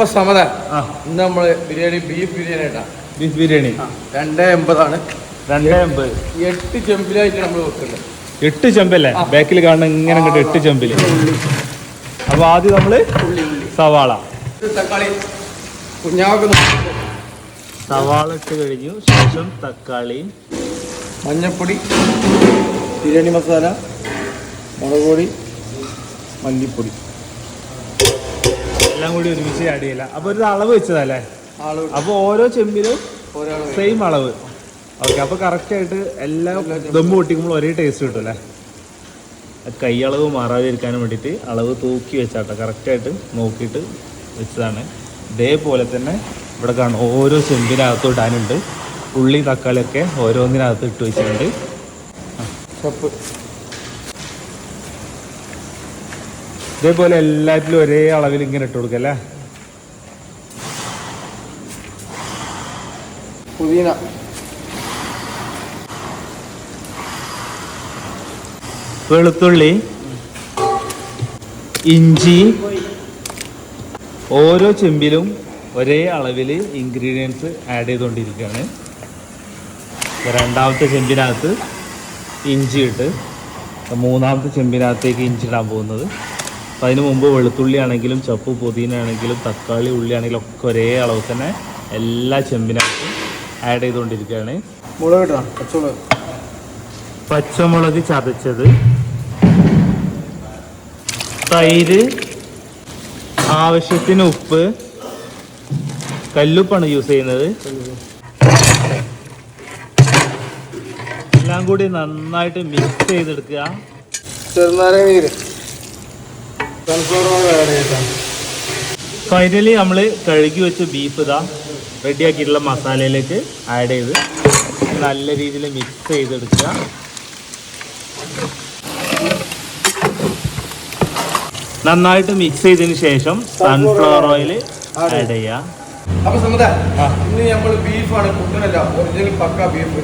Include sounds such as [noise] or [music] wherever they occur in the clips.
അപ്പൊ സമത ഇന്ന് നമ്മൾ ബിരിയാണി ബീഫ് ബിരിയാണി ഇട്ടാ ബീഫ് ബിരിയാണി. രണ്ട് എൺപതാണ് രണ്ടേ എൺപത് എട്ട് ചെമ്പിലായിട്ട് നമ്മൾ വെക്കുന്നത്. എട്ട് ചെമ്പല്ലേ? ബാക്കിൽ കാണുന്ന ഇങ്ങനെ അങ്ങോട്ട് എട്ട് ചെമ്പിൽ. അപ്പൊ ആദ്യം നമ്മൾ സവാള. തക്കാളി. കുഞ്ഞാവൊക്കെ സവാള ഇട്ട് കഴിഞ്ഞു. ശേഷം തക്കാളി. മഞ്ഞപ്പൊടി. ബിരിയാണി മസാല. മുളക് പൊടി മല്ലിപ്പൊടി. എല്ലാം കൂടി ഒരുമിച്ച് ആഡ് ചെയ്യില്ല അപ്പൊ ഒരു അളവ് വെച്ചതല്ലേ? അപ്പൊ ഓരോ ചെമ്പിലും സെയിം അളവ്. ഓക്കെ അപ്പൊ കറക്റ്റ് ആയിട്ട് എല്ലാ ദമ്പ് പൊട്ടിക്കുമ്പോൾ ഒരേ ടേസ്റ്റ് കിട്ടും അല്ലേ? കൈ അളവ് മാറാതിരിക്കാനും വേണ്ടിയിട്ട് അളവ് തൂക്കി വെച്ചാട്ടോ. കറക്റ്റായിട്ട് നോക്കിയിട്ട് വെച്ചതാണ്. ഇതേപോലെ തന്നെ ഇവിടെ കാണും. ഓരോ ചെമ്പിനകത്ത് ഇടാനുണ്ട്. ഉള്ളി തക്കാളിയൊക്കെ ഓരോന്നിനകത്ത് ഇട്ട് വെച്ചിട്ടുണ്ട്. ചപ്പ്. ഇതേപോലെ എല്ലാത്തിലും ഒരേ അളവിൽ ഇങ്ങനെ ഇട്ട് കൊടുക്കുക അല്ലേ? പുതിന. വെളുത്തുള്ളി ഇഞ്ചി ഓരോ ചെമ്പിലും ഒരേ അളവിൽ ഇൻഗ്രീഡിയൻസ് ആഡ് ചെയ്തുകൊണ്ടിരിക്കുകയാണ് രണ്ടാമത്തെ ചെമ്പിനകത്ത് ഇഞ്ചി ഇട്ട് മൂന്നാമത്തെ ചെമ്പിനകത്തേക്ക് ഇഞ്ചി ഇടാൻ പോകുന്നത്. അപ്പം അതിന് മുമ്പ് വെളുത്തുള്ളി ആണെങ്കിലും ചപ്പ് പുതിന ആണെങ്കിലും തക്കാളി ഉള്ളി ആണെങ്കിലും ഒക്കെ ഒരേ അളവ് തന്നെ എല്ലാ ചെമ്പിനകത്തും ആഡ് ചെയ്തുകൊണ്ടിരിക്കുകയാണ്. മുളക് പച്ചമുളക്. പച്ചമുളക് ചതച്ചത്. തൈര്. ആവശ്യത്തിന് ഉപ്പ്. കല്ലുപ്പാണ് യൂസ് ചെയ്യുന്നത്. എല്ലാം കൂടി നന്നായിട്ട് മിക്സ് ചെയ്തെടുക്കുക. ചെറുനാരങ്ങ നീര്. സൺഫ്ലവർ ഓയിൽ ആഡ് ചെയ്താൽ ഫൈനലി നമ്മൾ കഴുകി വെച്ച ബീഫ് ഇതാ റെഡിയാക്കിയിട്ടുള്ള മസാലയിലേക്ക് ആഡ് ചെയ്ത് നല്ല രീതിയിൽ മിക്സ് ചെയ്തെടുക്കുക. നന്നായിട്ട് മിക്സ് ചെയ്തതിന് ശേഷം സൺഫ്ലവർ ഓയിൽ ആഡ് ചെയ്യുക അപ്പൊ സമുദ. ഇന്ന് നമ്മൾ ബീഫാണ് കുട്ടനല്ല ഒറിജിനൽ പക്ക ബീഫ്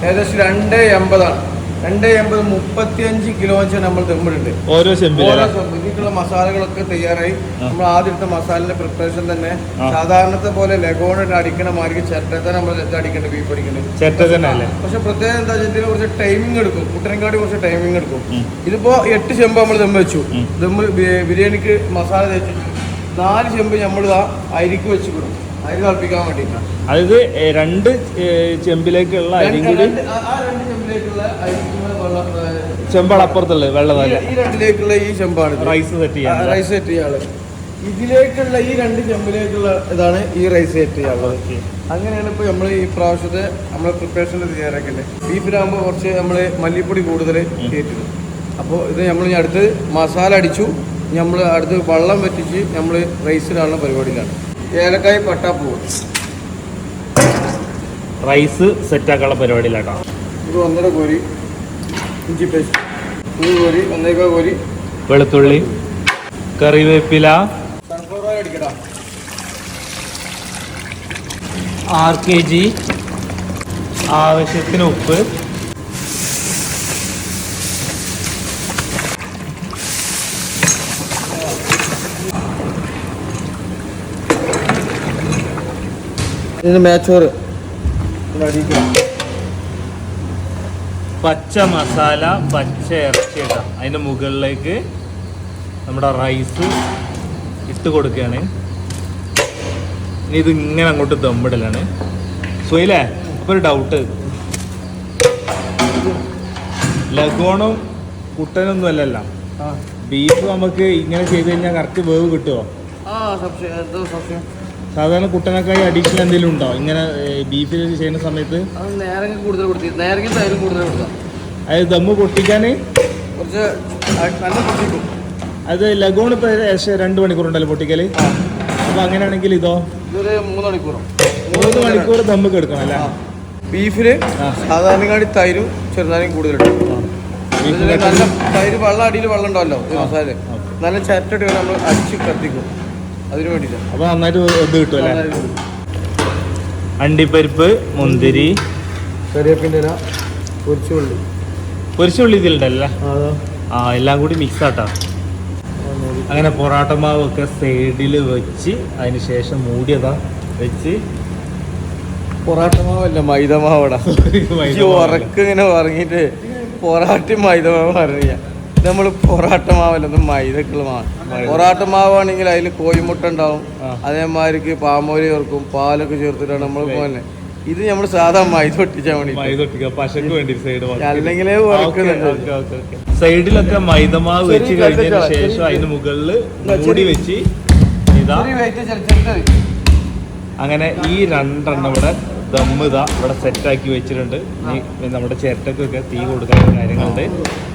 ഏകദേശം രണ്ട് എൺപതാണ് രണ്ട് എൺപത് മുപ്പത്തിയഞ്ച് കിലോ വെച്ച് നമ്മൾ ദമ്മിടുണ്ട് ഓരോ ഓരോ ചെമ്പിലും ഇതിലേക്കുള്ള മസാലകളൊക്കെ തയ്യാറായി. നമ്മൾ ആദ്യത്തെ മസാലയുടെ പ്രിപ്പറേഷൻ തന്നെ. സാധാരണത്തെ പോലെ ലഗോണിട്ട് അടിക്കണ മാതിരി ചെറ്റത്തെ നമ്മൾ അടിക്കേണ്ട ബീഫ് അടിക്കേണ്ടത് ചെറ്റ തന്നെ അല്ലേ? പക്ഷെ പ്രത്യേകം എന്താ വെച്ചാൽ ഇതിന് കുറച്ച് ടൈമിംഗ് എടുക്കും. കുട്ടനങ്കാടി കുറച്ച് ടൈമിംഗ് എടുക്കും. ഇതിപ്പോ എട്ട് ചെമ്പ് നമ്മൾ ദം വെച്ചു. തെമ്പ് ബിരിയാണിക്ക് മസാല തേച്ചു നാല് ചെമ്പ് നമ്മൾ ആ അരിക്ക് വെച്ച് വിടും അരി തിളപ്പിക്കാൻ വേണ്ടിയിട്ടാണ്. അതായത് ഏ, രണ്ട് ഏ, ചെമ്പിലേക്കുള്ള അരിയും കൂടി ആ ആ രണ്ട് ചെമ്പാണ് അപ്പുറത്തുള്ളത് വെള്ളതല്ല ഈ- രണ്ടിലേക്കുള്ള ഈ ചെമ്പാണ്. റൈസ് സെറ്റ് ചെയ്യാൻ റൈസ് സെറ്റ് ചെയ്യാൾ ഇതിലേക്കുള്ള ഈ രണ്ട് ചെമ്പിലേക്കുള്ള ഇതാണ് ഈ റൈസ് സെറ്റ് ചെയ്യാനുള്ളത് അങ്ങനെയാണ് ഇപ്പോൾ നമ്മൾ ഈ പ്രാവശ്യത്തെ നമ്മൾ പ്രിപ്പറേഷൻ തയ്യാറാക്കേണ്ടത്. ബീഫിനാകുമ്പോൾ കുറച്ച് നമ്മൾ മല്ലിപ്പൊടി കൂടുതൽ കയറ്റി അപ്പോൾ ഇത് നമ്മൾ അടുത്ത് മസാല അടിച്ചു നമ്മൾ അടുത്ത് വെള്ളം വറ്റിച്ച് നമ്മൾ റൈസിലാണ് പരിപാടിയിലാണ്. ഏലക്കായ പട്ടാപ്പൂവ് റൈസ് സെറ്റ് ആക്കാനുള്ള പരിപാടിയിലാട്ടോ. ഇത് ഒന്നര കോരി. ഇഞ്ചി പേസ്റ്റ്. ഒരു കോരി ഒന്നേക്കാ കോരി. വെളുത്തുള്ളി കറിവേപ്പില. സൺഫ്ലവർ ഓയിൽ അടിക്കടാ. ആറ് കെ ജി ആവശ്യത്തിന് ഉപ്പ്. ഇതിന് മേച്ചോറ് അടിക്കണം പച്ച മസാല പച്ച ഇറച്ചി ഇടാം. അതിന്റെ മുകളിലേക്ക് നമ്മുടെ റൈസ് ഇട്ട് കൊടുക്കുകയാണ്. ഇനി ഇത് ഇങ്ങനെ അങ്ങോട്ട് ദമ്മിടലാണ്. സുയിലേ അപ്പോൾ ഒരു ഡൗട്ട് ലഗോണും കുട്ടനൊന്നും അല്ലല്ല. ബീഫ് നമുക്ക് ഇങ്ങനെ ചെയ്ത് കഴിഞ്ഞാൽ കറക്റ്റ് വേവ് കിട്ടുമോ ആ സംശയം. എന്തോ സംശയം. സാധാരണ കുട്ടനക്കായി അഡീഷണൽ എന്തെങ്കിലും ഉണ്ടോ? ഇങ്ങനെ ബീഫിൽ ചെയ്യുന്ന സമയത്ത്? അത് നേരങ്ങ കൂടുതൽ കൊടുത്തി നേരങ്ങ തൈരും കൂടുതൽ കൊടുക്കാം. അത് ദമ്മ് പൊട്ടിക്കാൻ കുറച്ച് അ- നല്ല പൊട്ടിക്കും. അത് ലഗോൺ ഇപ്പോൾ ഏകദേശം രണ്ട് മണിക്കൂറുണ്ടല്ലോ പൊട്ടിക്കൽ ആ. അപ്പോൾ അങ്ങനെയാണെങ്കിൽ ഇതോ? ഇതൊരു മൂന്ന് മണിക്കൂറോ. മൂന്ന് മണിക്കൂർ ദമ്മ് എടുക്കണം അല്ലേ? ബീഫിൽ. സാധാരണക്കാടി തൈരും ചെറുതാനും കൂടുതൽ ബീഫ് നല്ല തൈര് വെള്ളം അടിയിൽ വെള്ളം ഉണ്ടാവല്ലോ മസാല. നല്ല ചരട്ടടി നമ്മൾ അടിച്ച് കത്തിക്കും. അതിന് വേണ്ടിയിട്ടാണ് അപ്പോൾ നന്നായിട്ട് ഇത് കിട്ടും അല്ലേ? അണ്ടിപ്പരിപ്പ് മുന്തിരി. കറിവേപ്പിന്റെ ഇല പൊരിച്ച ഉള്ളി പൊരിച്ച ഉള്ളി ഇതിലുണ്ടല്ലേ ആ എല്ലാം കൂടി മിക്സ് ആട്ടാ. അങ്ങനെ പൊറാട്ട മാവൊക്കെ സൈഡിൽ വെച്ച് അതിന് ശേഷം മൂടിയതാ വെച്ച് പൊറാട്ട മാവല്ല മൈദ മാവടാ. [laughs] ഉറക്കിങ്ങനെ ഉറങ്ങിയിട്ട് പൊറാട്ടയും മൈദ മാവ് അറിയ നമ്മൾ പൊറാട്ട മാവല്ല ഇത് മൈദക്കുള്ള മാവ് പൊറാട്ട മാവാണെങ്കിൽ അതിൽ കോഴിമുട്ട ഉണ്ടാവും. അതേമാതിരിക്ക് പാമോലി ചേർക്കും. പാലൊക്കെ ചേർത്തിട്ടാണ് നമ്മൾ പോലെ ഇത് നമ്മൾ സാധാ മൈദ ഒട്ടിച്ചാൽ വേണ്ടി അല്ലെങ്കിലേ സൈഡിലൊക്കെ മൈദമാവ് വെച്ച് കഴിഞ്ഞതിന് ശേഷം അതിന് മുകളിൽ മൂടി വെച്ച് ഇതാ. അങ്ങനെ ഈ രണ്ടെണ്ണം ഇവിടെ ദമ്മ് ഇതാ ഇവിടെ സെറ്റാക്കി വെച്ചിട്ടുണ്ട്. ഇനി നമ്മുടെ ചിരട്ടക്കൊക്കെ തീ കൊടുക്കാനുള്ള കാര്യങ്ങളുണ്ട്.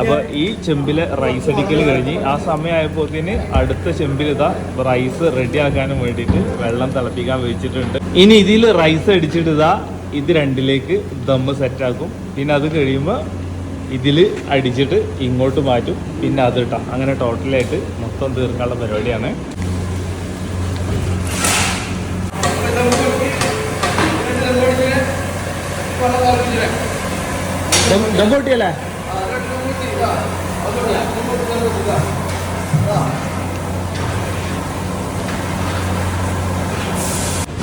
അപ്പോൾ ഈ ചെമ്പിലെ റൈസ് അടിക്കൽ കഴിഞ്ഞ് ആ സമയമായപ്പോത്തിന് അടുത്ത ചെമ്പിലിതാ റൈസ് റെഡി ആക്കാനും വേണ്ടിയിട്ട് വെള്ളം തിളപ്പിക്കാൻ വെച്ചിട്ടുണ്ട്. ഇനി ഇതിൽ റൈസ് അടിച്ചിട്ട് ഇതാ ഇത് രണ്ടിലേക്ക് ദമ്മ് സെറ്റാക്കും. പിന്നെ അത് കഴിയുമ്പോൾ ഇതിൽ അടിച്ചിട്ട് ഇങ്ങോട്ട് മാറ്റും. പിന്നെ അത് ഇട്ടാം അങ്ങനെ ടോട്ടലായിട്ട് മൊത്തം തീർക്കാനുള്ള പരിപാടിയാണ്. പൊട്ടിയല്ലേ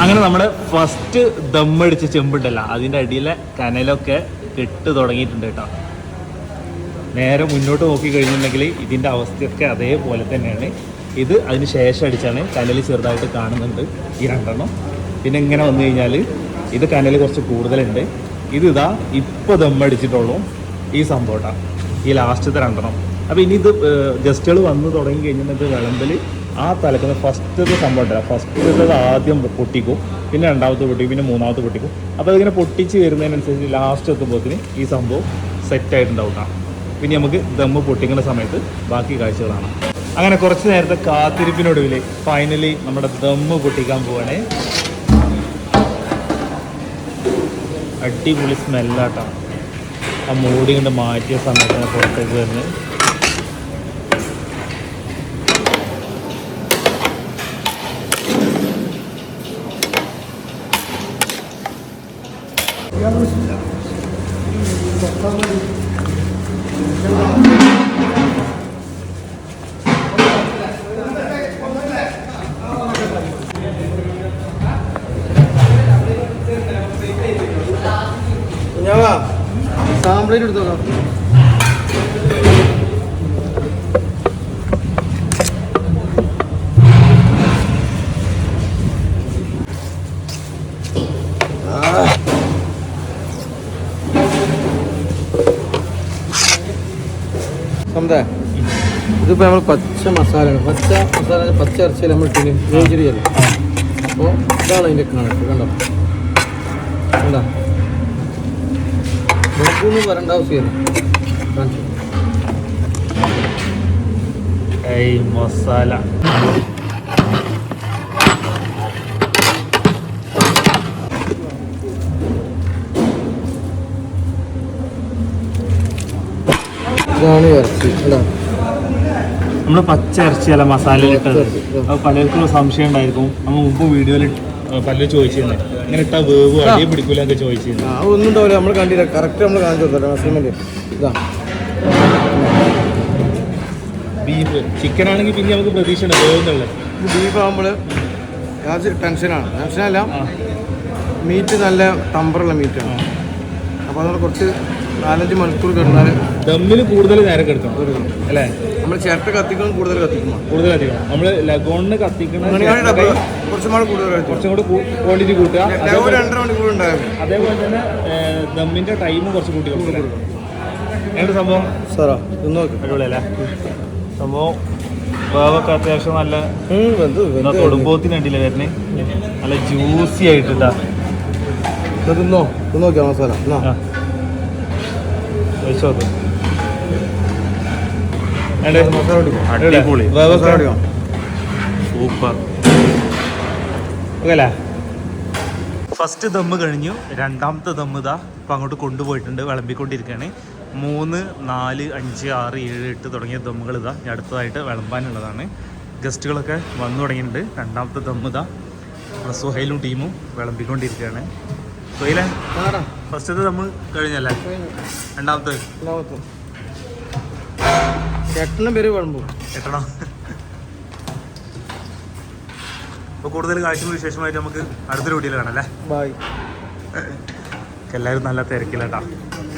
അങ്ങനെ നമ്മുടെ ഫസ്റ്റ് ദമ്മടിച്ച ചെമ്പുണ്ടല്ല. അതിന്റെ അടിയിലെ കനലൊക്കെ കെട്ട് തുടങ്ങിയിട്ടുണ്ട് കേട്ടോ. നേരെ മുന്നോട്ട് നോക്കി കഴിഞ്ഞിട്ടുണ്ടെങ്കിൽ ഇതിന്റെ അവസ്ഥയൊക്കെ അതേപോലെ തന്നെയാണ്. ഇത് അതിന് ശേഷം അടിച്ചാണ് കനൽ ചെറുതായിട്ട് കാണുന്നുണ്ട് ഈ രണ്ടെണ്ണം. പിന്നെ ഇങ്ങനെ വന്നു കഴിഞ്ഞാൽ ഇത് കനൽ കുറച്ച് കൂടുതലുണ്ട്. ഇത് ഇതാ ഇപ്പോൾ ദമ്മടിച്ചിട്ടുള്ളൂ ഈ സംഭവട്ട. ഈ ലാസ്റ്റത്തെ രണ്ടെണ്ണം. അപ്പോൾ ഇനി ഇത് ജസ്റ്റുകൾ വന്ന് തുടങ്ങി കഴിഞ്ഞിട്ട് വിളമ്പിൽ ആ തലക്കുന്ന ഫസ്റ്റത്തെ സംഭവം ഫസ്റ്റ് ഫസ്റ്റത്തെ ആദ്യം പൊട്ടിക്കും. പിന്നെ രണ്ടാമത്തെ പൊട്ടിക്കും. പിന്നെ മൂന്നാമത്തെ പൊട്ടിക്കും. അപ്പോൾ അതിങ്ങനെ പൊട്ടിച്ച് വരുന്നതിനനുസരിച്ച് ലാസ്റ്റ് എത്തുമ്പോഴത്തിന് ഈ സംഭവം സെറ്റായിട്ടുണ്ടാവും കേട്ടോ പിന്നെ നമുക്ക് ദമ്മ് പൊട്ടിക്കുന്ന സമയത്ത് ബാക്കി കാഴ്ചകളാണ്. അങ്ങനെ കുറച്ച് നേരത്തെ കാത്തിരിപ്പിനൊടുവിൽ ഫൈനലി നമ്മുടെ ദമ്മ് പൊട്ടിക്കാൻ പോവാണേ. അടിപൊളി സ്മെല്ലാട്ടോ. ആ മൂടി കൊണ്ട് മാറ്റിയ സമയത്താണ് പുറത്തേക്ക് വരുന്നത് ഇതിപ്പോൾ നമ്മൾ പച്ച മസാലയാണ്. പച്ച മസാല പച്ച ഇറച്ചിയിൽ നമ്മൾ ഇട്ടിന് വേവിച്ചിരിക്കല്ലോ അപ്പോൾ ഇതാണ് അതിന്റെ കണക്ക്. കണ്ടോ? എന്താ ബഹുന്ന് വരണ്ട ആവശ്യമില്ല മസാല. ഇതാണ് ഇറച്ചി അല്ല നമ്മൾ പച്ച ഇറച്ചിയല്ല പച്ച അത് പലർക്കും സംശയം ഉണ്ടായിരിക്കും. നമ്മൾ മുമ്പ് വീഡിയോയിൽ പലരും ചോദിച്ചിരുന്നേ. ഇങ്ങനെ ഇട്ടാ വേവ് അടിയെ പിടിക്കൂല എന്നൊക്കെ ചോദിച്ചിരുന്നു. ആ ഒന്നും ഉണ്ടാവില്ല. നമ്മൾ കണ്ടില്ല. കറക്റ്റ് നമ്മൾ കാണിച്ചു കൊടുത്തല്ലോ ഇതാ. ബീഫ്. ചിക്കൻ ആണെങ്കിൽ പിന്നെ നമുക്ക് പ്രതീക്ഷ ഉണ്ട് വേവുന്നുള്ളത് ബീഫ് ആകുമ്പോൾ ടെൻഷനാണ് ടെൻഷനല്ല മീറ്റ് നല്ല തമ്പറുള്ള മീറ്റാണ് അപ്പോൾ നമ്മൾ കുറച്ച് നാലഞ്ച് മണിക്കൂർ കിടന്നാൽ ദമ്മിൽ കൂടുതൽ നേരം കിടക്കണം. അല്ലേ? നമ്മൾ ചിരട്ട കത്തിക്കണം കൂടുതൽ കത്തിക്കണം. കൂടുതൽ കത്തിക്കണം. നമ്മൾ ലഗോണിന് കത്തിക്കണം കുറച്ചും കൂടെ കൂടുതൽ കുറച്ചും കൂടെ ക്വാണ്ടിറ്റി കൂട്ടുക. രണ്ടര മണിക്കൂർ ഉണ്ടായിരുന്നു അതേപോലെ തന്നെ ദമ്മിന്റെ ദമ്മിന്റെ ടൈം കുറച്ച് കൂട്ടി എന്താ സംഭവം? സാറാ ഒന്ന് നോക്ക്. അടിപൊളിയല്ലേ? സംഭവം വേവൊക്കെ അത്യാവശ്യം നല്ല തൊടുമ്പോത്തിന് കണ്ടില്ലേ വരണേ നല്ല ജ്യൂസി ആയിട്ടാ തിന്നോ? നോക്കിയാ masala super. Okay first dum കഴിഞ്ഞു. രണ്ടാമത്തെ ദമ്മ് ഇതാ ഇപ്പം അങ്ങോട്ട് കൊണ്ടുപോയിട്ടുണ്ട്. വിളമ്പിക്കൊണ്ടിരിക്കുകയാണ് മൂന്ന് നാല് അഞ്ച് ആറ് ഏഴ് എട്ട് തുടങ്ങിയ ദമ്മുകൾ ഇതാ അടുത്തതായിട്ട് വിളമ്പാനുള്ളതാണ്. ഗസ്റ്റുകളൊക്കെ വന്നു തുടങ്ങിയിട്ടുണ്ട്. രണ്ടാമത്തെ ദമ്മ് ഇതാ സുഹൈലും ടീമും വിളമ്പിക്കൊണ്ടിരിക്കുകയാണ്. തൊയിലെ ഫസ്റ്റത്തെ നമ്മൾ കഴിഞ്ഞല്ലേ? രണ്ടാമത്തെ. എട്ടെണ്ണം പേര് കുഴമ്പോ എട്ടെണ്ണം അപ്പോൾ കൂടുതൽ കാഴ്ചകൾ വിശേഷമായിട്ട് നമുക്ക് അടുത്തൊരു വീട്ടിൽ കാണാം അല്ലേ? ബായ്. എല്ലാവരും നല്ല തിരക്കിലാട്ടാ.